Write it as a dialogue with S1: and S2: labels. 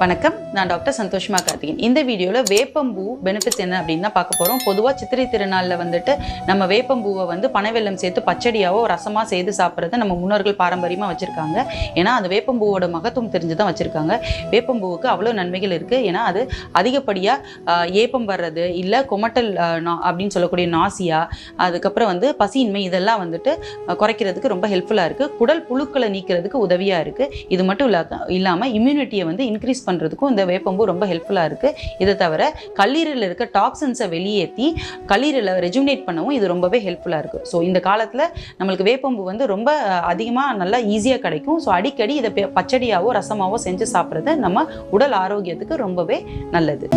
S1: வணக்கம். நான் டாக்டர் சந்தோஷ்மா கார்த்திகன் இந்த வீடியோவில் வேப்பம்பூ பெனிஃபிட்ஸ் என்ன அப்படின்னு தான் பார்க்க போகிறோம் பொதுவாக சித்திரை திருநாளில் வந்துட்டு நம்ம வேப்பம்பூவை வந்து பனைவெல்லம் சேர்த்து பச்சடியாவோ ரசமாக செய்து சாப்பிட்றது நம்ம முன்னோர்கள் பாரம்பரியமாக வச்சுருக்காங்க. ஏன்னா அந்த வேப்பம்பூவோட மகத்துவம் தெரிஞ்சு தான் வச்சுருக்காங்க. வேப்பம்பூவுக்கு அவ்வளோ நன்மைகள் இருக்குது ஏன்னா அது அதிகப்படியாக ஏப்பம் வர்றது இல்லை கொமட்டல் நா- அப்படின்னு சொல்லக்கூடிய நாசியா அதுக்கப்புறம் வந்து பசியின்மை இதெல்லாம் வந்துட்டு குறைக்கிறதுக்கு ரொம்ப ஹெல்ப்ஃபுல்லாக இருக்குது குடல் புழுக்களை நீக்கிறதுக்கு உதவியாக இருக்குது இது மட்டும் இல்லாத இல்லாமல் இம்யூனிட்டியை வந்து இன்க்ரீஸ் பண்ணுறதுக்கும் இந்த வேப்பம்பூ ரொம்ப ஹெல்ப்ஃபுல்லாக இருக்குது இதை தவிர கல்லீரலில் இருக்க டாக்ஸின்ஸை வெளியேற்றி கல்லீரலை ரெஜுமினேட் பண்ணவும் இது ரொம்பவே ஹெல்ப்ஃபுல்லாக இருக்குது ஸோ இந்த காலத்தில் நம்மளுக்கு வேப்பம்பூ வந்து ரொம்ப அதிகமாக நல்லா ஈஸியாக கிடைக்கும். ஸோ அடிக்கடி இதை பச்சடியாவோ ரசமாவோ செஞ்சு சாப்பிட்றது நம்ம உடல் ஆரோக்கியத்துக்கு ரொம்பவே நல்லது.